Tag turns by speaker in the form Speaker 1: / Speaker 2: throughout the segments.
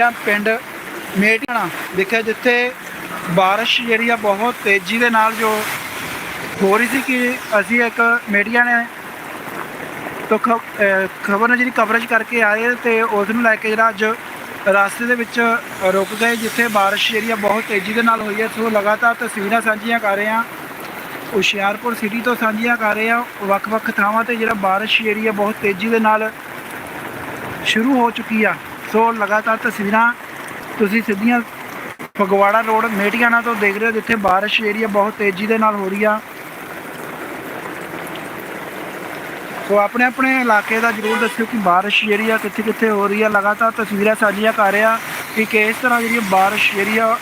Speaker 1: ਆ ਪਿੰਡ ਮੇਟਣਾ ਦੇਖਿਆ ਜਿੱਥੇ ਬਾਰਿਸ਼ ਜਿਹੜੀ ਆ ਬਹੁਤ ਤੇਜ਼ੀ ਦੇ ਨਾਲ ਜੋ ਹੋ ਰਹੀ ਸੀ ਕਿ ਅਸੀਂ ਇੱਕ ਮੀਡੀਆ ਨੇ ਤੋਂ ਖਬਰ ਨੇ ਜਿਹੜੀ ਕਵਰੇਜ ਕਰਕੇ ਆਏ ਤੇ ਉਸ ਨੂੰ ਲੈ ਕੇ ਜਿਹੜਾ ਅੱਜ ਰਸਤੇ ਦੇ ਵਿੱਚ ਰੁਕ ਗਏ, ਜਿੱਥੇ ਬਾਰਿਸ਼ ਜਿਹੜੀ ਆ ਬਹੁਤ ਤੇਜ਼ੀ ਦੇ ਨਾਲ ਹੋਈ ਹੈ ਸੋ ਲਗਾਤਾਰ ਤਸਵੀਰਾਂ ਸਾਂਝੀਆਂ ਕਰ ਰਹੇ ਹਾਂ। ਹੁਸ਼ਿਆਰਪੁਰ ਸਿਟੀ ਤੋਂ ਸਾਂਝੀਆਂ ਕਰ ਰਹੇ ਹਾਂ। ਵੱਖ-ਵੱਖ ਥਾਵਾਂ ਤੇ ਜਿਹੜਾ ਬਾਰਿਸ਼ ਜਿਹੜੀ ਆ ਬਹੁਤ ਤੇਜ਼ੀ ਦੇ ਨਾਲ ਸ਼ੁਰੂ ਹੋ ਚੁੱਕੀ ਆ। ਸੋ ਲਗਾਤਾਰ ਤਸਵੀਰਾਂ ਤੁਸੀਂ ਸਿੱਧੀਆਂ ਫਗਵਾੜਾ ਰੋਡ ਮੇਟੀਆਣਾ ਤੋਂ ਦੇਖ ਰਹੇ ਹੋ, ਜਿੱਥੇ ਬਾਰਿਸ਼ ਜਿਹੜੀ ਆ ਬਹੁਤ ਤੇਜ਼ੀ ਦੇ ਨਾਲ ਹੋ ਰਹੀ ਆ। ਸੋ ਆਪਣੇ ਆਪਣੇ ਇਲਾਕੇ ਦਾ ਜਰੂਰ ਦੱਸਿਓ ਕਿ ਬਾਰਿਸ਼ ਜਿਹੜੀ ਆ ਕਿੱਥੇ ਕਿੱਥੇ ਹੋ ਰਹੀ ਆ। ਲਗਾਤਾਰ ਤਸਵੀਰਾਂ ਸਾਂਝੀਆਂ ਕਰ ਰਿਹਾ ਕਿ ਕਿਸ ਤਰ੍ਹਾਂ ਜਿਹੜੀ ਬਾਰਿਸ਼ ਜਿਹੜੀ ਆ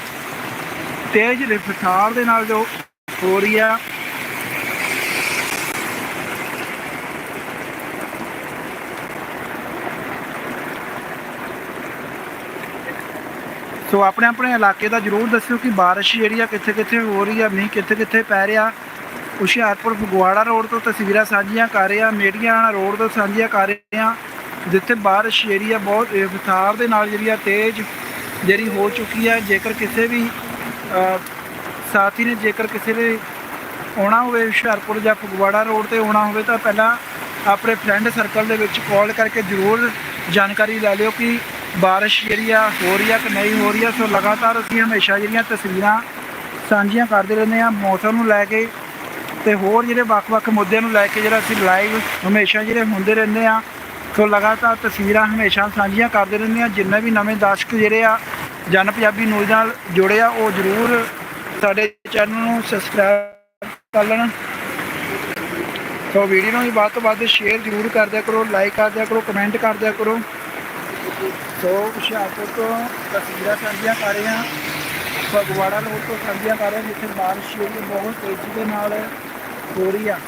Speaker 1: ਤੇਜ਼ ਰਫ਼ਤਾਰ ਦੇ ਨਾਲ ਜੋ ਹੋ ਰਹੀ ਆ। ਸੋ ਆਪਣੇ ਆਪਣੇ ਇਲਾਕੇ ਦਾ ਜਰੂਰ ਦੱਸਿਓ ਕਿ ਬਾਰਿਸ਼ ਜਿਹੜੀ ਆ, ਕਿੱਥੇ ਕਿੱਥੇ ਹੋ ਰਹੀ ਆ, ਮੀਂਹ ਕਿੱਥੇ ਕਿੱਥੇ ਪੈ ਰਿਹਾ। ਹੁਸ਼ਿਆਰਪੁਰ, ਫਗਵਾੜਾ ਰੋਡ ਤੋਂ ਤਸਵੀਰਾਂ ਸਾਂਝੀਆਂ ਕਰ ਰਿਹਾ ਆ ਰੋਡ ਤੋਂ ਸਾਂਝੀਆਂ ਕਰ ਰਹੇ ਆ ਜਿੱਥੇ ਬਾਰਿਸ਼ ਜਿਹੜੀ ਆ, ਬਹੁਤ ਵਿਸਥਾਰ ਦੇ ਨਾਲ ਜਿਹੜੀ ਆ, ਤੇਜ਼ ਜਿਹੜੀ ਹੋ ਚੁੱਕੀ ਹੈ ਜੇਕਰ ਕਿਸੇ ਵੀ ਸਾਥੀ ਨੇ ਜੇਕਰ ਕਿਸੇ ਨੇ ਆਉਣਾ ਹੋਵੇ, ਹੁਸ਼ਿਆਰਪੁਰ ਜਾਂ ਫਗਵਾੜਾ ਰੋਡ ਤੇ ਆਉਣਾ ਹੋਵੇ, ਤਾਂ ਪਹਿਲਾਂ ਆਪਣੇ ਫਰੈਂਡ ਸਰਕਲ ਦੇ ਵਿੱਚ ਕਾਲ ਕਰਕੇ ਜ਼ਰੂਰ ਜਾਣਕਾਰੀ ਲੈ ਲਿਓ ਕਿ ਬਾਰਿਸ਼ ਜਿਹੜੀ ਆ ਹੋ ਰਹੀ ਆ ਕਿ ਨਹੀਂ ਹੋ ਰਹੀ ਆ, ਸੋ ਲਗਾਤਾਰ ਅਸੀਂ ਹਮੇਸ਼ਾ ਜਿਹੜੀਆਂ ਤਸਵੀਰਾਂ ਸਾਂਝੀਆਂ ਕਰਦੇ ਰਹਿੰਦੇ ਆ ਮੌਸਮ ਨੂੰ ਲੈ ਕੇ ਤੇ ਹੋਰ ਜਿਹੜੇ ਵੱਖ-ਵੱਖ ਮੁੱਦਿਆਂ ਨੂੰ ਲੈ ਕੇ ਜਿਹੜਾ ਅਸੀਂ ਲਾਈਵ ਹਮੇਸ਼ਾ ਜਿਹੜੇ ਹੁੰਦੇ ਰਹਿੰਦੇ ਆ ਸੋ ਲਗਾਤਾਰ ਤਸਵੀਰਾਂ ਹਮੇਸ਼ਾ ਸਾਂਝੀਆਂ ਕਰਦੇ ਰਹਿੰਦੇ ਆ ਜਿੰਨੇ ਵੀ ਨਵੇਂ ਦਰਸ਼ਕ ਜਿਹੜੇ ਆ ਜਨ ਪੰਜਾਬੀ ਨਿਊਜ਼ ਨਾਲ ਜੁੜੇ ਆ, ਉਹ ਜ਼ਰੂਰ ਸਾਡੇ ਚੈਨਲ ਨੂੰ ਸਬਸਕ੍ਰਾਈਬ ਕਰ ਲੈਣ। ਸੋ ਵੀਡੀਓ ਨੂੰ ਵੀ ਵੱਧ ਤੋਂ ਵੱਧ ਸ਼ੇਅਰ ਜ਼ਰੂਰ ਕਰਦਿਆ ਕਰੋ ਲਾਈਕ ਕਰਦਿਆ ਕਰੋ ਕਮੈਂਟ ਕਰਦਿਆ ਕਰੋ। ਸੋ ਹੁਸ਼ਿਆਰਪੁਰ ਤੋਂ ਤਸਵੀਰਾਂ ਸਾਂਝੀਆਂ ਕਰ ਰਹੇ ਹਾਂ, ਫਗਵਾੜਾ ਰੋਡ ਤੋਂ ਸਾਂਝੀਆਂ ਕਰ ਰਹੇ ਜਿੱਥੇ ਬਾਰਿਸ਼ ਜਿਹੜੀ ਬਹੁਤ ਤੇਜ਼ੀ ਦੇ ਨਾਲ ਹੋ ਰਹੀ ਆ।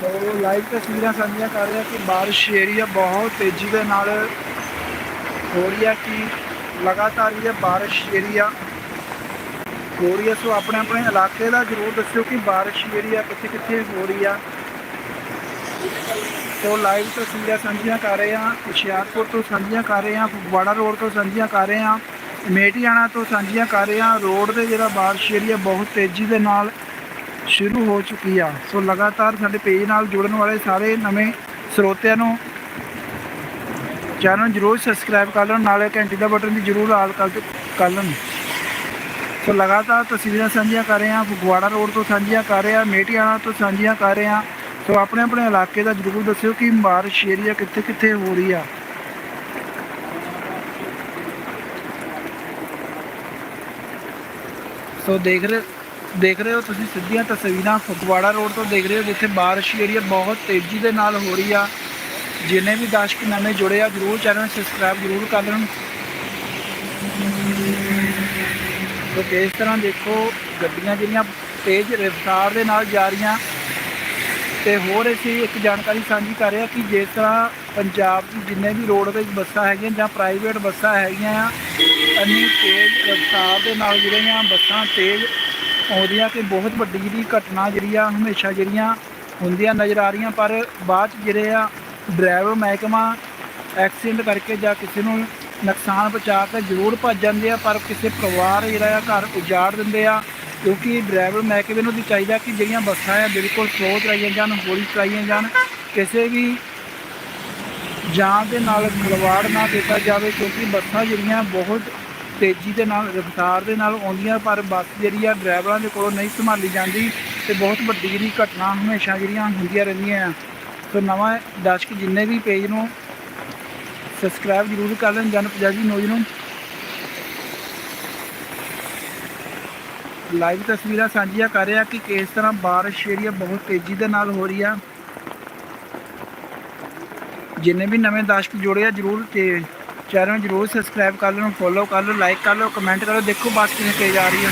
Speaker 1: ਸੋ ਲਾਈਵ ਤਸਵੀਰਾਂ ਸਾਂਝੀਆਂ ਕਰ ਰਿਹਾ ਕਿ ਬਾਰਿਸ਼ ਜਿਹੜੀ ਆ ਬਹੁਤ ਤੇਜ਼ੀ ਦੇ ਨਾਲ ਹੋ ਰਹੀ ਹੈ ਕਿ ਲਗਾਤਾਰ ਇਹ ਬਾਰਿਸ਼ ਜਿਹੜੀ ਆ ਹੋ ਰਹੀ ਆ। ਸੋ ਆਪਣੇ ਆਪਣੇ ਇਲਾਕੇ ਦਾ ਜਰੂਰ ਦੱਸਿਓ ਕਿ ਬਾਰਿਸ਼ ਜਿਹੜੀ ਆ ਕਿੱਥੇ ਕਿੱਥੇ ਹੋ ਰਹੀ ਆ। ਸੋ ਲਾਈਵ ਤਸਵੀਰਾਂ ਸਾਂਝੀਆਂ ਕਰ ਰਹੇ ਹਾਂ, ਹੁਸ਼ਿਆਰਪੁਰ ਤੋਂ ਸਾਂਝੀਆਂ ਕਰ ਰਹੇ ਹਾਂ, ਫਗਵਾੜਾ ਰੋਡ ਤੋਂ ਸਾਂਝੀਆਂ ਕਰ ਰਹੇ ਹਾਂ, ਮੇਟੀਆਣਾ ਤੋਂ ਸਾਂਝੀਆਂ ਕਰ ਰਹੇ ਹਾਂ। ਰੋਡ ਦੇ ਜਿਹੜਾ ਬਾਰਿਸ਼ ਜਿਹੜੀ ਆ ਬਹੁਤ ਤੇਜ਼ੀ ਦੇ ਨਾਲ ਸ਼ੁਰੂ ਹੋ ਚੁੱਕੀ ਆ। ਸੋ ਲਗਾਤਾਰ ਸਾਡੇ ਪੇਜ ਨਾਲ ਜੁੜਨ ਵਾਲੇ ਸਾਰੇ ਨਵੇਂ ਸਰੋਤਿਆਂ ਨੂੰ ਚੈਨਲ ਜਰੂਰ ਸਬਸਕ੍ਰਾਈਬ ਕਰ ਲੈਣ, ਨਾਲੇ ਘੰਟੀ ਦਾ ਬਟਨ ਵੀ ਜਰੂਰ ਆਲ ਕਰ ਕਰ ਲੈਣ। ਸੋ ਲਗਾਤਾਰ ਤਸਵੀਰਾਂ ਸਾਂਝੀਆਂ ਕਰ ਰਹੇ ਹਾਂ, ਫਗਵਾੜਾ ਰੋਡ ਤੋਂ ਸਾਂਝੀਆਂ ਕਰ ਰਹੇ ਹਾਂ, ਮੇਟੀਆਣਾ ਤੋਂ ਸਾਂਝੀਆਂ ਕਰ ਰਹੇ ਹਾਂ। ਸੋ ਆਪਣੇ ਆਪਣੇ ਇਲਾਕੇ ਦਾ ਜਰੂਰ ਦੱਸਿਓ ਕਿ ਬਾਰਿਸ਼ ਏਰੀਆ ਕਿੱਥੇ ਕਿੱਥੇ ਹੋ ਰਹੀ ਆ। ਸੋ ਦੇਖ ਰਹੇ ਦੇਖ ਰਹੇ ਹੋ ਤੁਸੀਂ ਸਿੱਧੀਆਂ ਤਸਵੀਰਾਂ ਫਗਵਾੜਾ ਰੋਡ ਤੋਂ ਦੇਖ ਰਹੇ ਹੋ, ਜਿੱਥੇ ਬਾਰਿਸ਼ ਏਰੀਆ ਬਹੁਤ ਤੇਜ਼ੀ ਦੇ ਨਾਲ ਹੋ ਰਹੀ ਆ। ਜਿੰਨੇ ਵੀ ਦਰਸ਼ਕ ਨਵੇਂ ਜੁੜੇ ਆ, ਜਰੂਰ ਚੈਨਲ ਸਬਸਕ੍ਰਾਈਬ ਜਰੂਰ ਕਰ ਲੈਣ ਸੋ ਇਸ ਤਰ੍ਹਾਂ ਦੇਖੋ, ਗੱਡੀਆਂ ਜਿਹੜੀਆਂ ਤੇਜ਼ ਰਫ਼ਤਾਰ ਦੇ ਨਾਲ ਜਾ ਰਹੀਆਂ ਤੇ ਹੋਰ ਅਸੀਂ ਇੱਕ ਜਾਣਕਾਰੀ ਸਾਂਝੀ ਕਰ ਰਹੇ ਹਾਂ ਕਿ ਜਿਸ ਤਰ੍ਹਾਂ ਪੰਜਾਬ ਦੀ ਜਿੰਨੇ ਵੀ ਰੋਡਵੇਜ਼ ਬੱਸਾਂ ਹੈਗੀਆਂ ਜਾਂ ਪ੍ਰਾਈਵੇਟ ਬੱਸਾਂ ਹੈਗੀਆਂ ਆ, ਇੰਨੀ ਤੇਜ਼ ਰਫ਼ਤਾਰ ਦੇ ਨਾਲ ਜਿਹੜੀਆਂ ਬੱਸਾਂ ਤੇਜ਼ ਆਉਂਦੀਆਂ ਕਿ ਬਹੁਤ ਵੱਡੀ ਜਿਹੜੀ ਘਟਨਾ ਜਿਹੜੀ ਆ, ਹਮੇਸ਼ਾ ਜਿਹੜੀਆਂ ਹੁੰਦੀਆਂ ਨਜ਼ਰ ਆ ਰਹੀਆਂ, ਪਰ ਬਾਅਦ ਚ ਜਿਹੜੇ ਆ ਡਰਾਈਵਰ ਮਹਿਕਮਾ ਐਕਸੀਡੈਂਟ ਕਰਕੇ ਜਾਂ ਕਿਸੇ ਨੂੰ ਨੁਕਸਾਨ ਪਹੁੰਚਾ ਕੇ ਜ਼ਰੂਰ ਭੱਜ ਜਾਂਦੇ ਆ, ਪਰ ਕਿਸੇ ਪਰਿਵਾਰ ਜਿਹੜਾ ਆ ਘਰ ਉਜਾੜ ਦਿੰਦੇ ਆ। ਕਿਉਂਕਿ ਡਰਾਈਵਰ ਮਹਿਕਮੇ ਨੂੰ ਵੀ ਚਾਹੀਦਾ ਕਿ ਜਿਹੜੀਆਂ ਬੱਸਾਂ ਆ ਬਿਲਕੁਲ ਸਲੋ ਚਲਾਈਆਂ ਜਾਣ, ਹੌਲੀ ਚਲਾਈਆਂ ਜਾਣ, ਕਿਸੇ ਵੀ ਜਾਨ ਦੇ ਨਾਲ ਖਿਲਵਾੜ ਨਾ ਕੀਤਾ ਜਾਵੇ ਕਿਉਂਕਿ ਬੱਸਾਂ ਜਿਹੜੀਆਂ ਬਹੁਤ ਤੇਜ਼ੀ ਦੇ ਨਾਲ, ਰਫ਼ਤਾਰ ਦੇ ਨਾਲ ਆਉਂਦੀਆਂ, ਪਰ ਬੱਸ ਜਿਹੜੀ ਆ ਡਰਾਈਵਰਾਂ ਦੇ ਕੋਲੋਂ ਨਹੀਂ ਸੰਭਾਲੀ ਜਾਂਦੀ ਤੇ ਬਹੁਤ ਵੱਡੀ ਜਿਹੜੀ ਘਟਨਾ ਹਮੇਸ਼ਾ ਜਿਹੜੀਆਂ ਹੁੰਦੀਆਂ ਰਹਿੰਦੀਆਂ ਆ। ਸੋ ਨਵਾਂ ਦਰਸ਼ਕ ਜਿੰਨੇ ਵੀ ਪੇਜ ਨੂੰ ਸਬਸਕ੍ਰਾਈਬ ਜ਼ਰੂਰ ਕਰ ਲੈਣ, ਜਨ ਪੰਜਾਬੀ ਨਿਊਜ਼ ਨੂੰ ਲਾਈਵ ਤਸਵੀਰਾਂ ਸਾਂਝੀਆਂ ਕਰ ਰਿਹਾ ਕਿ ਕਿਸ ਤਰ੍ਹਾਂ ਬਾਰਿਸ਼ ਜਿਹੜੀ ਆ ਬਹੁਤ ਤੇਜ਼ੀ ਦੇ ਨਾਲ ਹੋ ਰਹੀ ਆ। ਜਿੰਨੇ ਵੀ ਨਵੇਂ ਦਰਸ਼ਕ ਜੁੜੇ ਆ, ਜਰੂਰ ਤੇ ਚੈਨਲ ਨੂੰ ਜਰੂਰ ਸਬਸਕ੍ਰਾਈਬ ਕਰ ਲਓ ਫੋਲੋ ਕਰ ਲਓ ਲਾਈਕ ਕਰ ਲਓ ਕਮੈਂਟ ਕਰੋ ਦੇਖੋ ਬੱਸ ਕਿਵੇਂ ਤੇਜ਼ ਆ ਰਹੀ ਆ।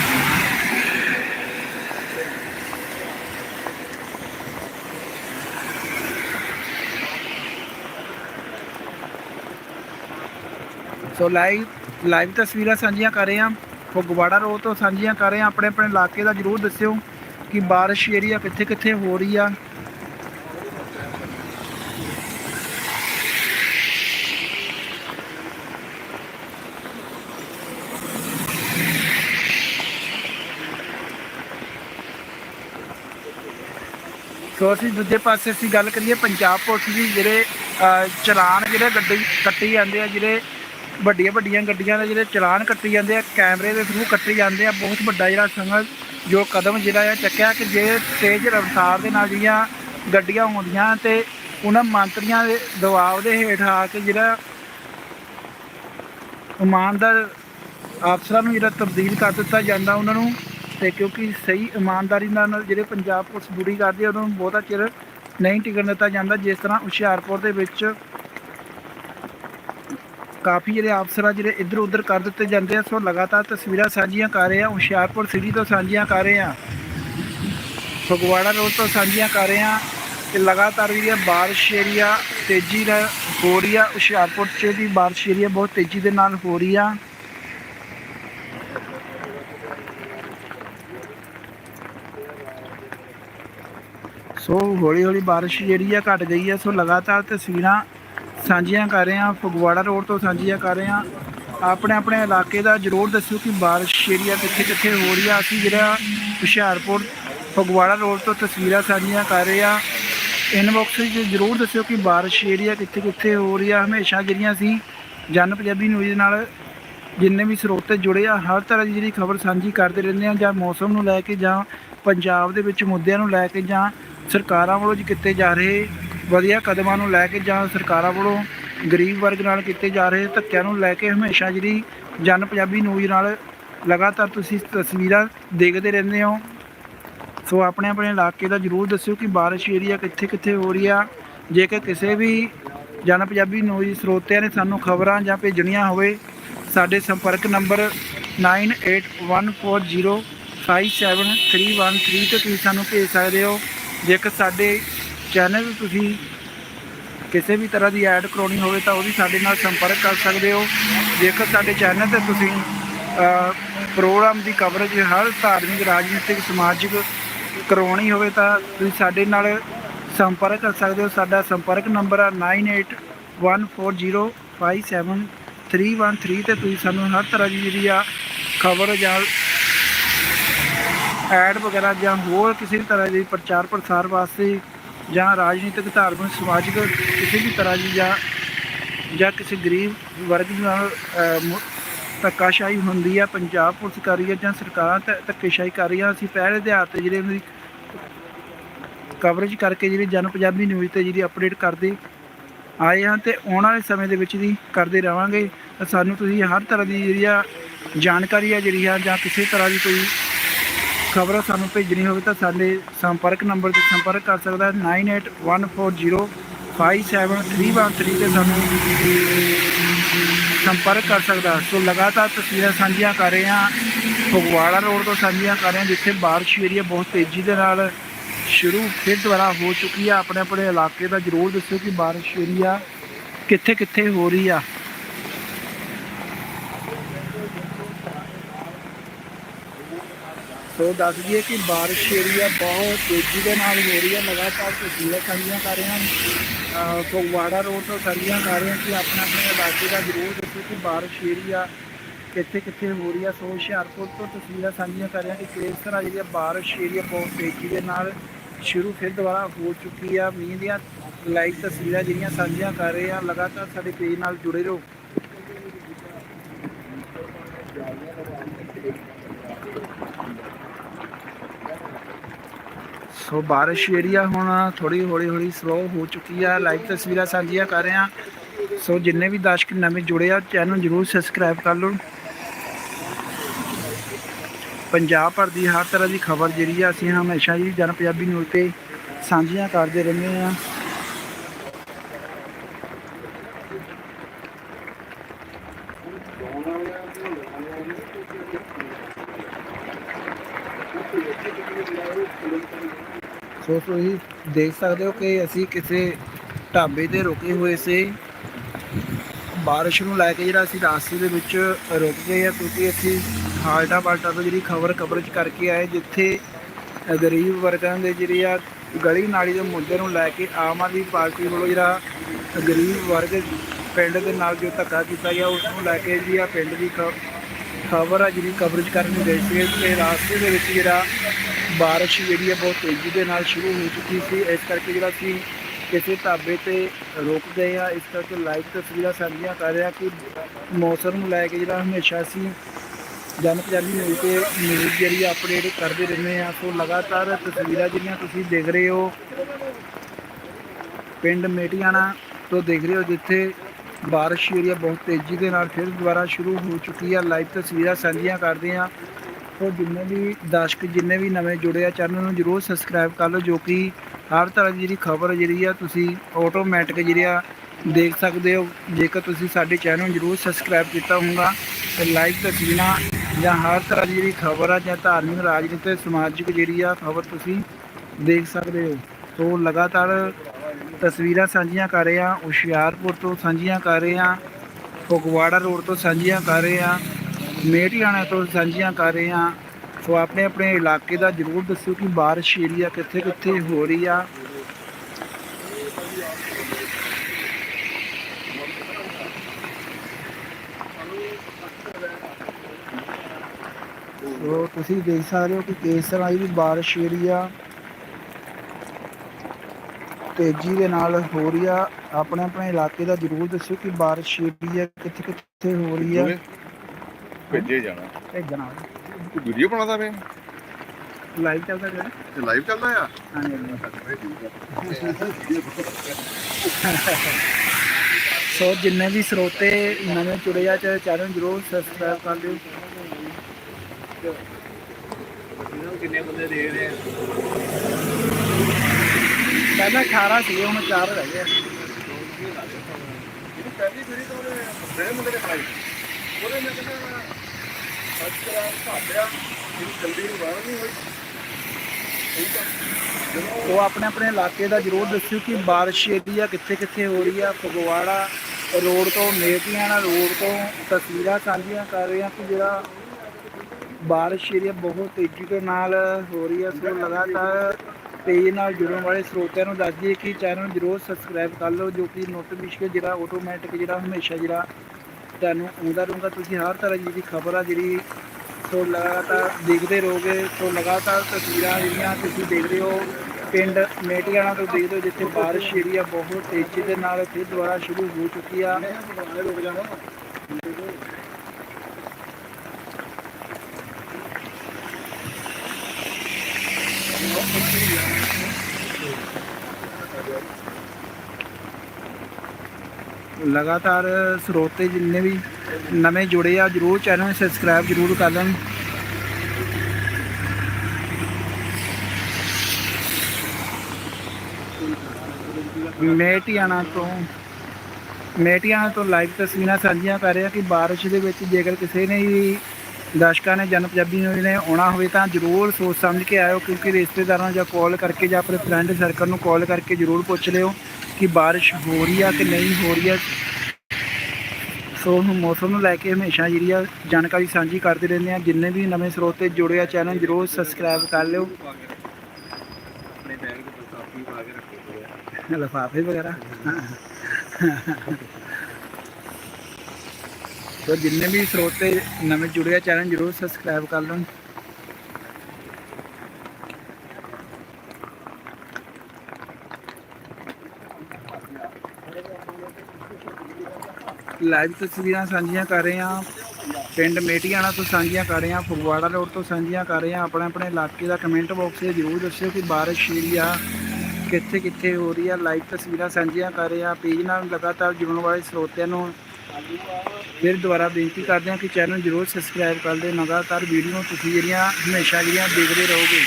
Speaker 1: ਸੋ ਲਾਈਵ ਲਾਈਵ ਤਸਵੀਰਾਂ ਸਾਂਝੀਆਂ ਕਰ ਰਹੇ ਹਾਂ ਫਗਵਾੜਾ ਰੋਡ ਤੋਂ ਸਾਂਝੀਆਂ ਕਰ ਰਹੇ ਆਪਣੇ ਆਪਣੇ ਇਲਾਕੇ ਦਾ ਜਰੂਰ ਦੱਸਿਓ ਕਿ ਬਾਰਿਸ਼ ਏਰੀਆ ਕਿੱਥੇ ਕਿੱਥੇ ਹੋ ਰਹੀ ਆ। ਸੋ ਅਸੀਂ ਦੂਜੇ ਪਾਸੇ ਅਸੀਂ ਗੱਲ ਕਰੀਏ, ਪੰਜਾਬ ਪੁਲਿਸ ਦੀ ਜਿਹੜੇ ਚਲਾਨ ਜਿਹੜੇ ਗੱਡੀ ਕੱਟੀ ਜਾਂਦੇ ਆ, ਜਿਹੜੇ ਵੱਡੀਆਂ ਵੱਡੀਆਂ ਗੱਡੀਆਂ ਦੇ ਜਿਹੜੇ ਚਲਾਨ ਕੱਟੇ ਜਾਂਦੇ ਆ, ਕੈਮਰੇ ਦੇ ਥਰੂ ਕੱਟੇ ਜਾਂਦੇ ਆ, ਬਹੁਤ ਵੱਡਾ ਜਿਹੜਾ ਸੰਗਤ ਜੋ ਕਦਮ ਜਿਹੜਾ ਆ ਚੱਕਿਆ ਕਿ ਜੇ ਤੇਜ਼ ਰਫ਼ਤਾਰ ਦੇ ਨਾਲ ਜਿਹੜੀਆਂ ਗੱਡੀਆਂ ਆਉਂਦੀਆਂ ਤੇ ਉਹਨਾਂ ਮੰਤਰੀਆਂ ਦੇ ਦਬਾਅ ਦੇ ਹੇਠ ਆ ਕੇ ਜਿਹੜਾ ਇਮਾਨਦਾਰ ਅਫਸਰਾਂ ਨੂੰ ਜਿਹੜਾ ਤਬਦੀਲ ਕਰ ਦਿੱਤਾ ਜਾਂਦਾ ਉਹਨਾਂ ਨੂੰ, ਤੇ ਕਿਉਂਕਿ ਸਹੀ ਇਮਾਨਦਾਰੀ ਨਾਲ ਜਿਹੜੇ ਪੰਜਾਬ ਪੁਲਿਸ ਡਿਊਟੀ ਕਰਦੀ ਹੈ ਉਹਨਾਂ ਨੂੰ ਬਹੁਤਾ ਚਿਰ ਨਹੀਂ ਟਿਕਣ ਦਿੱਤਾ ਜਾਂਦਾ, ਜਿਸ ਤਰ੍ਹਾਂ ਹੁਸ਼ਿਆਰਪੁਰ ਦੇ ਵਿੱਚ ਕਾਫੀ ਜਿਹੜੇ ਅਫਸਰ ਆ ਜਿਹੜੇ ਇੱਧਰ ਉੱਧਰ ਕਰ ਦਿੱਤੇ ਜਾਂਦੇ ਆ, ਸੋ ਲਗਾਤਾਰ ਤਸਵੀਰਾਂ ਸਾਂਝੀਆਂ ਕਰ ਰਹੇ ਆ, ਹੁਸ਼ਿਆਰਪੁਰ ਸਿਟੀ ਤੋਂ ਸਾਂਝੀਆਂ ਕਰ ਰਹੇ ਆ, ਫਗਵਾੜਾ ਰੋਡ ਤੋਂ ਸਾਂਝੀਆਂ ਕਰ ਰਹੇ ਆ, ਤੇ ਲਗਾਤਾਰ ਜਿਹੜੀ ਆ ਬਾਰਿਸ਼ ਏਰੀਆ ਤੇਜ਼ੀ ਨਾਲ ਹੋ ਰਹੀ ਆ, ਹੁਸ਼ਿਆਰਪੁਰ 'ਚ ਵੀ ਬਾਰਿਸ਼ ਏਰੀਆ ਬਹੁਤ ਤੇਜ਼ੀ ਦੇ ਨਾਲ ਹੋ ਰਹੀ ਆ। ਸੋ ਹੌਲੀ ਹੌਲੀ ਬਾਰਿਸ਼ ਜਿਹੜੀ ਆ ਘਟ ਗਈ ਆ, ਸੋ ਲਗਾਤਾਰ ਤਸਵੀਰਾਂ ਸਾਂਝੀਆਂ ਕਰ ਰਹੇ ਹਾਂ, ਫਗਵਾੜਾ ਰੋਡ ਤੋਂ ਸਾਂਝੀਆਂ ਕਰ ਰਹੇ ਹਾਂ। ਆਪਣੇ ਆਪਣੇ ਇਲਾਕੇ ਦਾ ਜਰੂਰ ਦੱਸਿਓ ਕਿ ਬਾਰਿਸ਼ ਏਰੀਆ ਕਿੱਥੇ ਕਿੱਥੇ ਹੋ ਰਹੀ ਆ। ਅਸੀਂ ਜਿਹੜਾ ਹੁਸ਼ਿਆਰਪੁਰ, ਫਗਵਾੜਾ ਰੋਡ ਤੋਂ ਤਸਵੀਰਾਂ ਸਾਂਝੀਆਂ ਕਰ ਰਹੇ ਆ ਇਨਬਾਕਸ ਵਿੱਚ ਜਰੂਰ ਦੱਸਿਓ ਕਿ ਬਾਰਿਸ਼ ਏਰੀਆ ਕਿੱਥੇ ਕਿੱਥੇ ਹੋ ਰਹੀ ਆ। ਹਮੇਸ਼ਾ ਜਿਹੜੀਆਂ ਅਸੀਂ ਜਨ ਪੰਜਾਬੀ ਨਿਊਜ਼ ਨਾਲ ਜਿੰਨੇ ਵੀ ਸਰੋਤੇ ਜੁੜੇ ਆ, ਹਰ ਤਰ੍ਹਾਂ ਦੀ ਜਿਹੜੀ ਖਬਰ ਸਾਂਝੀ ਕਰਦੇ ਰਹਿੰਦੇ ਆ ਜਾਂ ਮੌਸਮ ਨੂੰ ਲੈ ਕੇ ਜਾਂ ਪੰਜਾਬ ਦੇ ਵਿੱਚ ਮੁੱਦਿਆਂ ਨੂੰ ਲੈ ਕੇ ਜਾਂ ਸਰਕਾਰਾਂ ਵੱਲੋਂ ਕੀਤੇ ਜਾ ਰਹੇ ਵਧੀਆ ਕਦਮਾਂ ਨੂੰ ਲੈ ਕੇ ਜਾਂ ਸਰਕਾਰਾਂ ਵੱਲੋਂ ਗਰੀਬ ਵਰਗ ਨਾਲ ਕੀਤੇ ਜਾ ਰਹੇ ਧੱਕਿਆਂ ਨੂੰ ਲੈ ਕੇ ਹਮੇਸ਼ਾ ਜਿਹੜੀ ਜਨ ਪੰਜਾਬੀ ਨਿਊਜ਼ ਨਾਲ ਲਗਾਤਾਰ ਤੁਸੀਂ ਤਸਵੀਰਾਂ ਦੇਖਦੇ ਰਹਿੰਦੇ ਹੋ। ਸੋ ਆਪਣੇ ਆਪਣੇ ਇਲਾਕੇ ਦਾ ਜਰੂਰ ਦੱਸਿਓ ਕਿ ਬਾਰਿਸ਼ ਏਰੀਆ ਕਿੱਥੇ ਕਿੱਥੇ ਹੋ ਰਹੀ ਆ। ਜੇਕਰ ਕਿਸੇ ਵੀ ਜਨ ਪੰਜਾਬੀ ਨਿਊਜ਼ ਸਰੋਤਿਆਂ ਨੇ ਸਾਨੂੰ ਖਬਰਾਂ ਜਾਂ ਭੇਜਣੀਆਂ ਹੋਵੇ, ਸਾਡੇ ਸੰਪਰਕ ਨੰਬਰ 9814057313 ਤੇ ਤੁਸੀਂ ਸਾਨੂੰ ਭੇਜ ਸਕਦੇ ਹੋ। ਜੇਕਰ ਸਾਡੇ ਚੈਨਲ ਤੁਸੀਂ ਕਿਸੇ ਵੀ ਤਰ੍ਹਾਂ ਦੀ ਐਡ ਕਰਾਉਣੀ ਹੋਵੇ ਤਾਂ ਉਹਦੀ ਸਾਡੇ ਨਾਲ ਸੰਪਰਕ ਕਰ ਸਕਦੇ ਹੋ। ਜੇਕਰ ਸਾਡੇ ਚੈਨਲ ਤੇ ਤੁਸੀਂ ਪ੍ਰੋਗਰਾਮ ਦੀ ਕਵਰੇਜ ਹਰ ਧਾਰਮਿਕ, ਰਾਜਨੀਤਿਕ, ਸਮਾਜਿਕ ਕਰਵਾਉਣੀ ਹੋਵੇ ਤਾਂ ਤੁਸੀਂ ਸਾਡੇ ਨਾਲ ਸੰਪਰਕ ਕਰ ਸਕਦੇ ਹੋ। ਸਾਡਾ ਸੰਪਰਕ ਨੰਬਰ ਹੈ 9814057313 ਤੇ ਤੁਸੀਂ ਸਾਨੂੰ ਹਰ ਤਰ੍ਹਾਂ ਦੀ ਜਿਹੜੀ ਆ ਖਬਰ ਜਾਂ ਐਡ ਵਗੈਰਾ ਜਾਂ ਹੋਰ ਕਿਸੇ ਵੀ ਤਰ੍ਹਾਂ ਦੀ ਪ੍ਰਚਾਰ ਪ੍ਰਸਾਰ ਵਾਸਤੇ ਜਾਂ ਰਾਜਨੀਤਿਕ ਧਾਰਮਿਕ, ਸਮਾਜਿਕ ਕਿਸੇ ਵੀ ਤਰ੍ਹਾਂ ਦੀ ਜਾਂ ਜਾਂ ਕਿਸੇ ਗਰੀਬ ਵਰਗ ਨਾਲ ਧੱਕਾਸ਼ਾਹੀ ਹੁੰਦੀ ਆ, ਪੰਜਾਬ ਪੁਲਿਸ ਕਰ ਰਹੀ ਹੈ ਜਾਂ ਸਰਕਾਰਾਂ ਧੱਕੇਸ਼ਾਹੀ ਕਰ ਰਹੀਆਂ ਅਸੀਂ ਪਹਿਲੇ ਆਧਾਰ ਤੇ ਜਿਹੜੇ ਉਹਨਾਂ ਦੀ ਕਵਰੇਜ ਕਰਕੇ ਜਿਹੜੀ ਜਨ ਪੰਜਾਬੀ ਨਿਊਜ਼ ਤੇ ਜਿਹੜੀ ਅਪਡੇਟ ਕਰਦੇ ਆਏ ਹਾਂ ਤੇ ਆਉਣ ਵਾਲੇ ਸਮੇਂ ਦੇ ਵਿੱਚ ਵੀ ਕਰਦੇ ਰਵਾਂਗੇ। ਸਾਨੂੰ ਤੁਸੀਂ ਹਰ ਤਰ੍ਹਾਂ ਦੀ ਜਿਹੜੀ ਆ ਜਾਣਕਾਰੀ ਆ ਜਿਹੜੀ ਆ ਜਾਂ ਕਿਸੇ ਤਰ੍ਹਾਂ ਦੀ ਕੋਈ ਖਬਰ ਸਾਨੂੰ ਭੇਜਣੀ ਹੋਵੇ ਤਾਂ ਸਾਡੇ ਸੰਪਰਕ ਨੰਬਰ ਤੇ ਸੰਪਰਕ ਕਰ ਸਕਦਾ ਹੈ। 9814057313 ਤੇ ਸਾਨੂੰ ਸੰਪਰਕ ਕਰ ਸਕਦਾ ਸੋ ਲਗਾਤਾਰ ਤਸਵੀਰਾਂ ਸਾਂਝੀਆਂ ਕਰ ਰਹੇ ਹਾਂ। ਫਗਵਾੜਾ ਰੋਡ ਤੋਂ ਸਾਂਝੀਆਂ ਕਰ ਰਹੇ ਹਾਂ, ਜਿੱਥੇ ਬਾਰਿਸ਼ ਏਰੀਆ ਬਹੁਤ ਤੇਜ਼ੀ ਦੇ ਨਾਲ ਸ਼ੁਰੂ ਫਿਰ ਦੁਬਾਰਾ ਹੋ ਚੁੱਕੀ ਆ ਆਪਣੇ ਆਪਣੇ ਇਲਾਕੇ ਦਾ ਜਰੂਰ ਦੱਸਿਓ ਕਿ ਬਾਰਿਸ਼ ਏਰੀਆ ਕਿੱਥੇ ਕਿੱਥੇ ਹੋ ਰਹੀ ਆ? ਸੋ ਦੱਸ ਦਈਏ ਕਿ ਬਾਰਿਸ਼ ਏਰੀਆ ਬਹੁਤ ਤੇਜ਼ੀ ਦੇ ਨਾਲ ਹੋ ਰਹੀ ਹੈ ਲਗਾਤਾਰ ਤਸਵੀਰਾਂ ਸਾਂਝੀਆਂ ਕਰ ਰਹੇ ਹਾਂ ਫਗਵਾੜਾ ਰੋਡ ਤੋਂ ਸਾਂਝੀਆਂ ਕਰ ਰਹੇ ਹਾਂ ਕਿ ਆਪਣਾ ਆਪਣੇ ਇਲਾਕੇ ਦਾ ਜ਼ਰੂਰ ਦੱਸੋ ਕਿ ਬਾਰਿਸ਼ ਏਰੀਆ ਕਿੱਥੇ ਕਿੱਥੇ ਹੋ ਰਹੀ ਹੈ ਸੋ ਹੁਸ਼ਿਆਰਪੁਰ ਤੋਂ ਤਸਵੀਰਾਂ ਸਾਂਝੀਆਂ ਕਰ ਰਹੇ ਹਾਂ ਕਿ ਕਿਸ ਤਰ੍ਹਾਂ ਜਿਹੜੀ ਆ ਬਾਰਿਸ਼ ਏਰੀਆ ਬਹੁਤ ਤੇਜ਼ੀ ਦੇ ਨਾਲ ਸ਼ੁਰੂ ਫਿਰ ਦੁਬਾਰਾ ਹੋ ਚੁੱਕੀ ਆ। ਮੀਂਹ ਦੀਆਂ ਲਾਈਵ ਤਸਵੀਰਾਂ ਜਿਹੜੀਆਂ ਸਾਂਝੀਆਂ ਕਰ ਰਹੇ ਆ, ਲਗਾਤਾਰ ਸਾਡੇ ਪੇਜ ਨਾਲ ਜੁੜੇ ਰਹੋ। ਸੋ ਬਾਰਿਸ਼ ਜਿਹੜੀ ਆ ਹੁਣ ਥੋੜੀ ਹੌਲੀ ਹੌਲੀ ਸਲੋ ਹੋ ਚੁੱਕੀ ਆ। ਲਾਈਵ ਤਸਵੀਰਾਂ ਸਾਂਝੀਆਂ ਕਰ ਰਹੇ। ਆ ਸੋ ਜਿੰਨੇ ਵੀ ਦਰਸ਼ਕ ਨਵੇਂ ਜੁੜੇ ਆ ਚੈਨਲ ਜਰੂਰ ਸਬਸਕ੍ਰਾਈਬ ਕਰ ਲਓ। ਪੰਜਾਬ ਭਰ ਦੀ ਹਰ ਤਰ੍ਹਾਂ ਦੀ ਖਬਰ ਜਿਹੜੀ ਆ, ਅਸੀਂ ਹਮੇਸ਼ਾ ਹੀ ਜਨ ਪੰਜਾਬੀ ਨਿਊਜ਼ ਤੇ ਸਾਂਝੀਆਂ ਕਰਦੇ ਰਹਿੰਦੇ ਆ। ਸੋ ਤੁਸੀਂ ਦੇਖ ਸਕਦੇ ਹੋ ਕਿ ਅਸੀਂ ਕਿਸੇ ਢਾਬੇ ਤੇ ਰੁਕੇ ਹੋਏ ਸੀ। ਬਾਰਿਸ਼ ਨੂੰ ਲੈ ਕੇ ਜਿਹੜਾ ਅਸੀਂ ਰਾਸਤੇ ਦੇ ਵਿੱਚ ਰੁਕ ਗਏ ਆ ਕਿਉਂਕਿ ਅਸੀਂ ਹਾਲਟਾ ਬਾਲਟਾ ਤੋਂ ਜਿਹੜੀ ਖਬਰ ਕਵਰੇਜ ਕਰਕੇ ਆਏ, ਜਿੱਥੇ ਗਰੀਬ ਵਰਗਾਂ ਦੇ ਜਿਹੜੀ ਆ ਗਲੀ ਨਾਲੀ ਦੇ ਮੁੱਦੇ ਨੂੰ ਲੈ ਕੇ ਆਮ ਆਦਮੀ ਪਾਰਟੀ ਵੱਲੋਂ ਜਿਹੜਾ ਗਰੀਬ ਵਰਗ ਪਿੰਡ ਦੇ ਨਾਲ ਜੋ ਧੱਕਾ ਕੀਤਾ ਗਿਆ, ਉਸ ਨੂੰ ਲੈ ਕੇ ਜਿਹੜੀ ਆ ਪਿੰਡ ਦੀ ਖਬਰ ਆ ਜਿਹੜੀ ਕਵਰੇਜ ਕਰਨ ਨੂੰ ਗਏ ਸੀ ਤੇ ਰਾਸਤੇ ਦੇ ਵਿੱਚ ਜਿਹੜਾ ਬਾਰਿਸ਼ ਜਿਹੜੀ ਹੈ ਬਹੁਤ ਤੇਜ਼ੀ ਦੇ ਨਾਲ ਸ਼ੁਰੂ ਹੋ ਚੁੱਕੀ ਸੀ। ਇਸ ਕਰਕੇ ਜਿਹੜਾ ਸੀ, ਕਿਸੇ ਢਾਬੇ ਤੇ ਰੁਕ ਗਏ ਆ। ਇਸ ਕਰਕੇ ਲਾਈਵ ਤਸਵੀਰਾਂ ਸਾਂਝੀਆਂ ਕਰ ਰਿਹਾ ਕਿ ਮੌਸਮ ਨੂੰ ਲੈ ਕੇ ਜਿਹੜਾ ਹਮੇਸ਼ਾ ਅਸੀਂ ਜਨ ਪੰਜਾਬੀ ਨਿਊਜ਼ ਤੇ ਨਿਊਜ਼ ਜਿਹੜੀ ਅਪਡੇਟ ਕਰਦੇ ਰਹਿੰਦੇ ਆ। ਸੋ ਲਗਾਤਾਰ ਤਸਵੀਰਾਂ ਜਿਹੜੀਆਂ ਤੁਸੀਂ ਦੇਖ ਰਹੇ ਹੋ, ਪਿੰਡ ਮੇਟੀਆਣਾ ਤੋਂ ਦੇਖ ਰਹੇ ਹੋ, ਜਿੱਥੇ ਬਾਰਿਸ਼ ਜਿਹੜੀ ਆ ਬਹੁਤ ਤੇਜ਼ੀ ਦੇ ਨਾਲ ਫਿਰ ਦੁਬਾਰਾ ਸ਼ੁਰੂ ਹੋ ਚੁੱਕੀ ਆ। ਲਾਈਵ ਤਸਵੀਰਾਂ ਸਾਂਝੀਆਂ ਕਰਦੇ ਆ। ਸੋ ਜਿੰਨੇ ਵੀ ਦਰਸ਼ਕ, ਜਿੰਨੇ ਵੀ ਨਵੇਂ ਜੁੜੇ ਆ, ਚੈਨਲ ਨੂੰ ਜਰੂਰ ਸਬਸਕ੍ਰਾਈਬ ਕਰ ਲਓ, ਜੋ ਕਿ ਹਰ ਤਰ੍ਹਾਂ ਦੀ ਜਿਹੜੀ ਖਬਰ ਜਿਹੜੀ ਆ ਤੁਸੀਂ ਆਟੋਮੈਟਿਕ ਜਿਹੜੀ ਆ ਦੇਖ ਸਕਦੇ ਹੋ। ਜੇਕਰ ਤੁਸੀਂ ਸਾਡੇ ਚੈਨਲ ਨੂੰ ਜਰੂਰ ਸਬਸਕ੍ਰਾਈਬ ਕੀਤਾ ਹੋਊਗਾ, ਤੇ ਲਾਈਵ ਤਸਵੀਰਾਂ ਜਾਂ ਹਰ ਤਰ੍ਹਾਂ ਦੀ ਜਿਹੜੀ ਖਬਰ ਆ, ਜਾਂ ਧਾਰਮਿਕ, ਰਾਜਨੀਤਿਕ, ਸਮਾਜਿਕ ਜਿਹੜੀ ਆ ਖਬਰ ਤੁਸੀਂ ਦੇਖ ਸਕਦੇ ਹੋ। ਸੋ ਲਗਾਤਾਰ ਤਸਵੀਰਾਂ ਸਾਂਝੀਆਂ ਕਰ ਰਹੇ ਆ, ਹੁਸ਼ਿਆਰਪੁਰ ਤੋਂ ਸਾਂਝੀਆਂ ਕਰ ਰਹੇ ਆ, ਫਗਵਾੜਾ ਰੋਡ ਤੋਂ ਸਾਂਝੀਆਂ ਕਰ ਰਹੇ ਆ ਮੇਟੀਆਣਾ ਤੋਂ ਸਾਂਝੀਆਂ ਕਰ ਰਹੇ ਹਾਂ। ਸੋ ਆਪਣੇ ਆਪਣੇ ਇਲਾਕੇ ਦਾ ਜਰੂਰ ਦੱਸਿਓ ਕਿ ਬਾਰਿਸ਼ ਏਰੀਆ ਕਿੱਥੇ ਕਿੱਥੇ ਹੋ ਰਹੀ ਆ। ਸੋ ਤੁਸੀਂ ਦੇਖ ਸਕਦੇ ਹੋ ਕਿ ਕਿਸ ਤਰ੍ਹਾਂ ਦੀ ਬਾਰਿਸ਼ ਏਰੀਆ ਤੇਜ਼ੀ ਦੇ ਨਾਲ ਹੋ ਰਹੀ ਆ। ਆਪਣੇ ਆਪਣੇ ਇਲਾਕੇ ਦਾ ਜਰੂਰ ਦੱਸਿਓ ਕਿ ਬਾਰਿਸ਼ ਏਰੀਆ ਕਿੱਥੇ ਕਿੱਥੇ ਹੋ ਰਹੀ ਆ।
Speaker 2: ਭੇਜੇ ਜਾਣਾ।
Speaker 1: ਭੇਜਣਾ।
Speaker 2: ਤੂੰ ਵੀਡੀਓ ਬਣਾਦਾ ਵੇ
Speaker 1: ਲਾਈਵ ਚੱਲਦਾ ਜਿਹੜਾ
Speaker 2: ਤੇ ਲਾਈਵ ਚੱਲਦਾ ਆ?
Speaker 1: ਹਾਂਜੀ ਸੋ ਜਿੰਨੇ ਵੀ ਸਰੋਤੇ ਨਵੇਂ ਜੁੜੇ ਆ ਚਾਹੇ ਚੈਨਲ ਜਰੂਰ ਸਬਸਕ੍ਰਾਈਬ ਕਰ ਲਿਓ।
Speaker 2: ਕਿੰਨੇ ਬੰਦੇ ਦੇਖ ਰਹੇ ਆ
Speaker 1: ਪਹਿਲਾਂ 18 ਸੀ ਹੁਣ 4 ਰਹਿ ਗਏ
Speaker 2: ਪਹਿਲੀ ਵੀਡੀਓ ਤੋਂ ਬੜੇ ਮੁੰਡੇ ਨੇ ਪਾਈ ਉਹਨੇ ਮੈਂ ਕਹਿੰਦਾ ਭਾਪਿਆ ਇਹਨੂੰ ਜਲਦੀ ਨੂੰ ਬਾਹਰ ਨਹੀਂ ਹੋਈ ਠੀਕ ਆ ਜਦੋਂ
Speaker 1: ਆਪਣੇ ਆਪਣੇ ਇਲਾਕੇ ਦਾ ਜਰੂਰ ਦੱਸਿਓ ਕਿ ਬਾਰਿਸ਼ ਏਰੀ ਆ, ਕਿੱਥੇ ਕਿੱਥੇ ਹੋ ਰਹੀ ਆ, ਫਗਵਾੜਾ ਰੋਡ ਤੋਂ ਮੇਟੀਆਣਾ ਰੋਡ ਤੋਂ ਤਸਵੀਰਾਂ ਸਾਂਝੀਆਂ ਕਰ ਰਹੇ ਆ ਕਿ ਜਿਹੜਾ ਬਾਰਿਸ਼ ਏਰੀਆ ਬਹੁਤ ਤੇਜ਼ੀ ਦੇ ਨਾਲ ਹੋ ਰਹੀ ਹੈ ਸੋ ਲਗਾਤਾਰ ਤੇਜ਼ ਨਾਲ ਜੁੜਨ ਵਾਲੇ ਸਰੋਤਿਆਂ ਨੂੰ ਦੱਸ ਦਈਏ ਕਿ ਚੈਨਲ ਨੂੰ ਜਰੂਰ ਸਬਸਕ੍ਰਾਈਬ ਕਰ ਲਓ, ਜੋ ਕਿ ਨੋਟੀਫਿਕੇਸ਼ਨ ਜਿਹੜਾ ਆਟੋਮੈਟਿਕ ਜਿਹੜਾ ਹਮੇਸ਼ਾ ਜਿਹੜਾ ਤੁਹਾਨੂੰ ਆਉਂਦਾ ਰਹੂਗਾ। ਤੁਸੀਂ ਹਰ ਤਰ੍ਹਾਂ ਦੀ ਜਿਹੜੀ ਖਬਰ ਆ, ਜਿਹੜੀ ਸੋ ਲਗਾਤਾਰ ਦੇਖਦੇ ਰਹੋਗੇ, ਸੋ ਲਗਾਤਾਰ ਤਸਵੀਰਾਂ ਜਿਹੜੀਆਂ ਤੁਸੀਂ ਦੇਖਦੇ ਹੋ, ਪਿੰਡ ਮੇਟੀਆਣਾ ਤੋਂ ਦੇਖਦੇ ਹੋ, ਜਿੱਥੇ ਬਾਰਿਸ਼ ਆ ਬਹੁਤ ਤੇਜ਼ੀ ਦੇ ਨਾਲ ਫਿਰ ਦੁਬਾਰਾ ਸ਼ੁਰੂ ਹੋ ਚੁੱਕੀ ਆ। ਲਗਾਤਾਰ ਸਰੋਤੇ ਜਿੰਨੇ ਵੀ ਨਵੇਂ ਜੁੜੇ ਆ, ਜਰੂਰ ਚੈਨਲ ਨੂੰ ਸਬਸਕ੍ਰਾਈਬ ਜਰੂਰ ਕਰ ਲੈਣ। ਮੇਟਿਆਣਾ ਤੋਂ ਮੇਟਿਆਣਾ ਤੋਂ ਲਾਈਵ ਤਸਵੀਰਾਂ ਸਾਂਝੀਆਂ ਕਰ ਰਿਹਾ ਕਿ ਬਾਰਿਸ਼ ਦੇ ਵਿੱਚ ਜੇਕਰ ਕਿਸੇ ਨੇ ਵੀ ਦਰਸ਼ਕਾਂ ਨੇ ਜਨ ਪੰਜਾਬੀ ਨਿਊਜ਼ ਨੇ ਆਉਣਾ ਹੋਵੇ ਤਾਂ ਜਰੂਰ ਸੋਚ ਸਮਝ ਕੇ ਆਇਓ, ਕਿਉਂਕਿ ਰਿਸ਼ਤੇਦਾਰਾਂ ਨੂੰ ਜਾਂ ਕਾਲ ਕਰਕੇ ਜਾਂ ਆਪਣੇ ਫਰੈਂਡ ਸਰਕਲ ਨੂੰ ਕਾਲ ਕਰਕੇ ਜਰੂਰ ਪੁੱਛ ਲਿਓ ਕਿ ਬਾਰਿਸ਼ ਹੋ ਰਹੀ ਆ ਕਿ ਨਹੀਂ ਹੋ ਰਹੀ ਆ। ਸੋ ਹੁਣ ਮੌਸਮ ਨੂੰ ਲੈ ਕੇ ਹਮੇਸ਼ਾ ਜਿਹੜੀ ਆ ਜਾਣਕਾਰੀ ਸਾਂਝੀ ਕਰਦੇ ਰਹਿੰਦੇ ਆ ਜਿੰਨੇ ਵੀ ਨਵੇਂ ਸਰੋਤੇ ਜੁੜੇ ਆ ਚੈਨਲ ਜਰੂਰ ਸਬਸਕ੍ਰਾਈਬ ਕਰ ਲਿਓ।
Speaker 2: ਆਪਣੇ ਬੈਗ ਦੇ ਕਾਫੀ ਪਾ ਕੇ ਰੱਖੇ
Speaker 1: ਲਿਫਾਫੇ ਵਗੈਰਾ? ਸੋ ਜਿੰਨੇ ਵੀ ਸਰੋਤੇ ਨਵੇਂ ਜੁੜੇ ਆ ਚੈਨਲ ਜਰੂਰ ਸਬਸਕ੍ਰਾਈਬ ਕਰ ਲੈਣ ਲਾਈਵ ਤਸਵੀਰਾਂ ਸਾਂਝੀਆਂ ਕਰ ਰਹੇ ਹਾਂ। ਪਿੰਡ ਮੇਟੀਆਣਾ ਤੋਂ ਸਾਂਝੀਆਂ ਕਰ ਰਹੇ ਹਾਂ, ਫਗਵਾੜਾ ਰੋਡ ਤੋਂ ਸਾਂਝੀਆਂ ਕਰ ਰਹੇ ਹਾਂ। ਆਪਣੇ ਆਪਣੇ ਇਲਾਕੇ ਦਾ ਕਮੈਂਟ ਬਾਕਸ 'ਤੇ ਜਰੂਰ ਦੱਸਿਓ ਕਿ ਬਾਰਿਸ਼ ਏਰੀਆ ਕਿੱਥੇ ਕਿੱਥੇ ਹੋ ਰਹੀ ਹੈ ਲਾਈਵ ਤਸਵੀਰਾਂ ਸਾਂਝੀਆਂ ਕਰ ਰਹੇ ਹਾਂ। ਪੇਜ ਨਾਲ ਲਗਾਤਾਰ ਜੁੜਨ ਵਾਲੇ ਸਰੋਤਿਆਂ ਨੂੰ ਫਿਰ ਦੁਬਾਰਾ ਬੇਨਤੀ ਕਰਦੇ ਹਾਂ ਕਿ ਚੈਨਲ ਜਰੂਰ ਸਬਸਕ੍ਰਾਈਬ ਕਰ ਲਿਓ। ਲਗਾਤਾਰ ਵੀਡੀਓ ਤੁਸੀਂ ਜਿਹੜੀਆਂ, ਹਮੇਸ਼ਾ ਜਿਹੜੀਆਂ ਦੇਖਦੇ ਰਹੋਗੇ।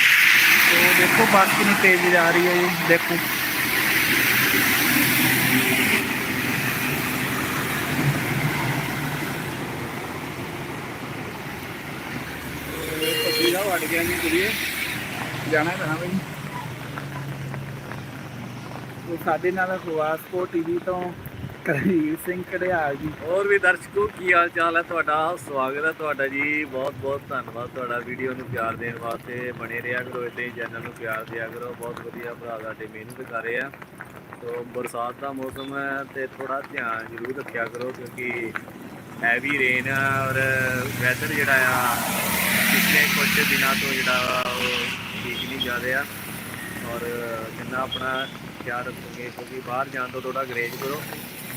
Speaker 1: ਤੋ ਦੇਖੋ ਬਾਕੀ ਕਿੰਨੀ ਤੇਜ਼ ਜਾ ਰਹੀ ਹੈ ਜੀ। ਦੇਖੋ ਤਸਵੀਰਾਂ ਵੜ ਜਾਣਾ ਪੈਣਾ ਬਈ ਉਹ ਸਾਡੇ ਨਾਲ ਖਵਾਸਪੋ ਟੀਵੀ ਤੋਂ ਕਰਨਵੀਰ ਸਿੰਘ ਕੜਿਆਲ ਜੀ।
Speaker 3: ਹੋਰ ਵੀ ਦਰਸ਼ਕੋ, ਕੀ ਹਾਲ ਚਾਲ ਹੈ ਤੁਹਾਡਾ? ਸਵਾਗਤ ਹੈ ਤੁਹਾਡਾ ਜੀ। ਬਹੁਤ ਬਹੁਤ ਧੰਨਵਾਦ ਤੁਹਾਡਾ ਵੀਡੀਓ ਨੂੰ ਪਿਆਰ ਦੇਣ ਵਾਸਤੇ। ਬਣੇ ਰਿਹਾ ਕਰੋ ਇਦਾਂ ਚੈਨਲ ਨੂੰ ਪਿਆਰ ਦਿਆ ਕਰੋ। ਬਹੁਤ ਵਧੀਆ ਭਰਾ ਸਾਡੇ ਮਿਹਨਤ ਕਰ ਰਹੇ ਆ। ਸੋ ਬਰਸਾਤ ਦਾ ਮੌਸਮ ਹੈ ਤੇ ਥੋੜਾ ਧਿਆਨ ਜ਼ਰੂਰ ਰੱਖਿਆ ਕਰੋ ਕਿਉਂਕਿ ਹੈਵੀ ਰੇਨ ਔਰ ਵੈਦਰ ਜਿਹੜਾ ਆ ਪਿਛਲੇ ਕੁਝ ਦਿਨਾਂ ਤੋਂ ਜਿਹੜਾ ਵਾ ਉਹ ਠੀਕ ਇੰਨੀ ਜ਼ਿਆਦਾ ਆ ਔਰ ਜਿੰਨਾ ਆਪਣਾ ਖਿਆਲ ਰੱਖੋਗੇ ਕਿਉਂਕਿ ਬਾਹਰ ਜਾਣ ਤੋਂ ਥੋੜਾ ਗਰੇਜ ਕਰੋ।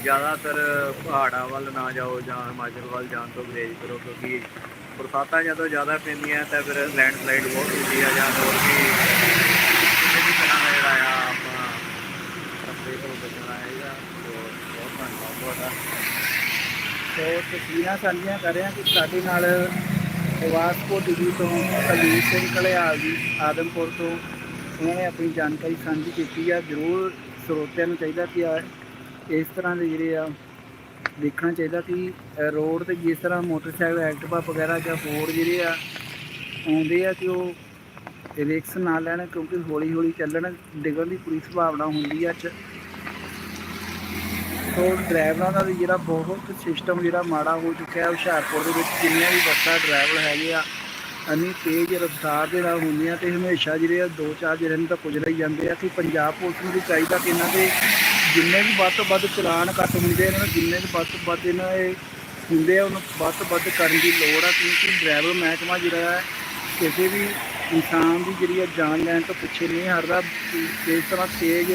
Speaker 3: ਜ਼ਿਆਦਾਤਰ ਪਹਾੜਾਂ ਵੱਲ ਨਾ ਜਾਓ ਜਾਂ ਹਿਮਾਚਲ ਵੱਲ ਜਾਣ ਤੋਂ ਗਰੇਜ ਕਰੋ, ਕਿਉਂਕਿ ਬਰਸਾਤਾਂ ਜਦੋਂ ਜ਼ਿਆਦਾ ਪੈਂਦੀਆਂ ਤਾਂ ਫਿਰ ਲੈਂਡਸਲਾਈਡ ਬਹੁਤ ਹੁੰਦੀ ਆ ਜਾਂ ਹੋਰ ਵੀ ਕਿਸੇ ਵੀ ਤਰ੍ਹਾਂ ਦਾ ਜਿਹੜਾ ਆ ਆਪਾਂ ਰਸਤੇ ਤੋਂ ਬਚਣਾ ਹੈਗਾ। ਬਹੁਤ ਧੰਨਵਾਦ ਤੁਹਾਡਾ।
Speaker 1: ਸੋ ਤਸਵੀਰਾਂ ਸਾਂਝੀਆਂ ਕਰ ਰਹੇ ਹਾਂ ਕਿ ਸਾਡੇ ਨਾਲ ਵਾਸਕੋ ਟੀਵੀ ਤੋਂ ਕਲੀਰ ਸਿੰਘ ਕਲਿਆਲ ਜੀ, ਆਦਮਪੁਰ ਤੋਂ। ਉਹਨਾਂ ਨੇ ਆਪਣੀ ਜਾਣਕਾਰੀ ਸਾਂਝੀ ਕੀਤੀ ਆ। ਜ਼ਰੂਰ ਸਰੋਤਿਆਂ ਨੂੰ ਚਾਹੀਦਾ ਕਿ ਆ, ਇਸ ਤਰ੍ਹਾਂ ਦੇ ਜਿਹੜੇ ਆ, ਦੇਖਣਾ ਚਾਹੀਦਾ ਕਿ ਰੋਡ ਤੇ ਜਿਸ ਤਰ੍ਹਾਂ ਮੋਟਰਸਾਈਕਲ, ਐਕਟਿਵਾ ਵਗੈਰਾ ਜਾਂ ਹੋਰ ਜਿਹੜੇ ਆ, ਆਉਂਦੇ ਆ ਕਿ ਉਹ ਰਿਕਸ ਨਾ ਲੈਣ ਕਿਉਂਕਿ ਹੌਲੀ ਹੌਲੀ ਚੱਲਣ, ਡਿੱਗਣ ਦੀ ਪੂਰੀ ਸੰਭਾਵਨਾ ਹੁੰਦੀ ਆ। ਚ ਸੋ ਡਰਾਈਵਰਾਂ ਦਾ ਵੀ ਜਿਹੜਾ ਬਹੁਤ ਸਿਸਟਮ ਜਿਹੜਾ ਮਾੜਾ ਹੋ ਚੁੱਕਿਆ ਹੈ, ਹੁਸ਼ਿਆਰਪੁਰ ਦੇ ਵਿੱਚ ਜਿੰਨੀਆਂ ਵੀ ਬੱਸਾਂ ਡਰਾਈਵਰ ਹੈਗੇ ਆ, ਇੰਨੀ ਤੇਜ਼ ਰਫ਼ਤਾਰ ਦੇ ਨਾਲ ਹੁੰਦੀਆਂ ਤੇ ਹਮੇਸ਼ਾ ਜਿਹੜੇ ਆ ਦੋ ਚਾਰ ਜਿਹੜੇ ਨੂੰ ਤਾਂ ਗੁਜ਼ਰ ਹੀ ਜਾਂਦੇ ਆ। ਕਿ ਪੰਜਾਬ ਪੁਲਿਸ ਨੂੰ ਵੀ ਚਾਹੀਦਾ ਕਿ ਇਹਨਾਂ ਦੇ ਜਿੰਨੇ ਵੀ ਵੱਧ ਤੋਂ ਵੱਧ ਚਲਾਨ ਕੱਟ ਹੁੰਦੇ ਇਹਨਾਂ ਨੂੰ ਜਿੰਨੇ ਵੀ ਵੱਧ ਤੋਂ ਵੱਧ ਇਹਨਾਂ ਇਹ ਹੁੰਦੇ ਆ, ਉਹਨੂੰ ਵੱਧ ਤੋਂ ਵੱਧ ਕਰਨ ਦੀ ਲੋੜ ਆ। ਕਿਉਂਕਿ ਡਰਾਈਵਰ ਮਹਿਕਮਾ ਜਿਹੜਾ ਹੈ ਕਿਸੇ ਵੀ ਇਨਸਾਨ ਦੀ ਜਿਹੜੀ ਆ ਜਾਨ ਲੈਣ ਤੋਂ ਪਿੱਛੇ ਨਹੀਂ ਹਟਦਾ। ਇਸ ਤਰ੍ਹਾਂ ਤੇਜ਼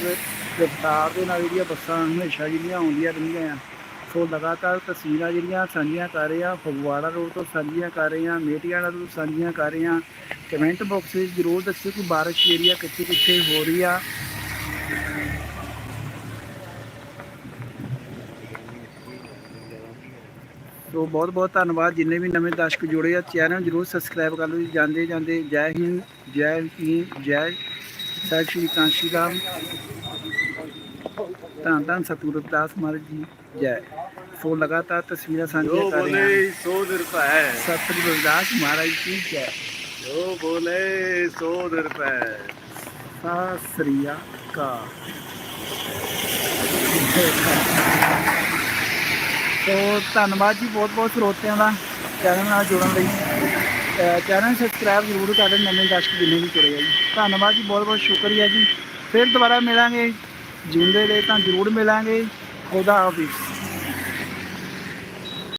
Speaker 1: ਰਫ਼ਤਾਰ ਦੇ ਨਾਲ ਜਿਹੜੀਆਂ ਬੱਸਾਂ ਹਮੇਸ਼ਾ ਜਿਹੜੀਆਂ ਆਉਂਦੀਆਂ ਰਹਿੰਦੀਆਂ ਆ। ਸੋ ਲਗਾਤਾਰ ਤਸਵੀਰਾਂ ਜਿਹੜੀਆਂ ਸਾਂਝੀਆਂ ਕਰ ਰਹੇ ਆ, ਫਗਵਾੜਾ ਰੋਡ ਤੋਂ ਸਾਂਝੀਆਂ ਕਰ ਰਹੇ ਆ ਮੇਟੀਆਣਾ ਤੋਂ ਸਾਂਝੀਆਂ ਕਰ ਰਹੇ ਆ। ਕਮੈਂਟ ਬਾਕਸ ਵਿੱਚ ਜ਼ਰੂਰ ਦੱਸਿਓ ਕਿ ਬਾਰਿਸ਼ ਏਰੀਆ ਕਿੱਥੇ ਕਿੱਥੇ ਹੋ ਰਹੀ ਆ। ਸੋ ਬਹੁਤ ਬਹੁਤ ਧੰਨਵਾਦ, ਜਿੰਨੇ ਵੀ ਨਵੇਂ ਦਰਸ਼ਕ ਜੁੜੇ ਆ, ਚੈਨਲ ਨੂੰ ਜ਼ਰੂਰ ਸਬਸਕ੍ਰਾਈਬ ਕਰ ਲਓ। ਜੀ ਜਾਂਦੇ ਜਾਂਦੇ ਜੈ ਹਿੰਦ ਜੈ ਹਿੰਦ, ਜੈ ਸਤਿ ਸ਼੍ਰੀ ਅਕਾਲ ਸ਼੍ਰੀ ਰਾਮ ਧੰਨ ਧੰਨ ਸਤਿਗੁਰੂ ਰਵਿਦਾਸ ਮਹਾਰਾਜ ਜੀ ਜੈ। ਸੋ ਲਗਾਤਾਰ ਤਸਵੀਰਾਂ ਸਾਂਝੀਆਂ ਕਰ ਰਹੇ ਹਾਂ
Speaker 3: ਸੋ ਰੁਪਏ
Speaker 1: ਸਤਿਗੁਰੂ ਰਵਿਦਾਸ ਮਹਾਰਾਜ ਜੀ ਜੈ।
Speaker 3: ਜੋ ਬੋਲੇ ਸੋ
Speaker 1: ਸਤਿ ਸ੍ਰੀ ਅਕਾਲ। ਸੋ ਧੰਨਵਾਦ ਜੀ ਬਹੁਤ ਬਹੁਤ ਸਰੋਤਿਆਂ ਦਾ ਚੈਨਲ ਨਾਲ ਜੁੜਨ ਲਈ। ਚੈਨਲ ਸਬਸਕ੍ਰਾਈਬ ਜ਼ਰੂਰ ਕਰ ਲੈਣ ਨਵੇਂ ਦਰਸ਼ਕ ਜਿੰਨੇ ਵੀ ਜੁੜੇ ਆ ਜੀ। ਧੰਨਵਾਦ ਜੀ ਬਹੁਤ ਬਹੁਤ ਸ਼ੁਕਰੀਆ ਜੀ। ਫਿਰ ਦੁਬਾਰਾ ਮਿਲਾਂਗੇ ਜਿਉਂਦੇ ਰਹੇ ਤਾਂ ਜ਼ਰੂਰ ਮਿਲਾਂਗੇ। ਖੁਦਾ ਹਾਫਿਜ਼।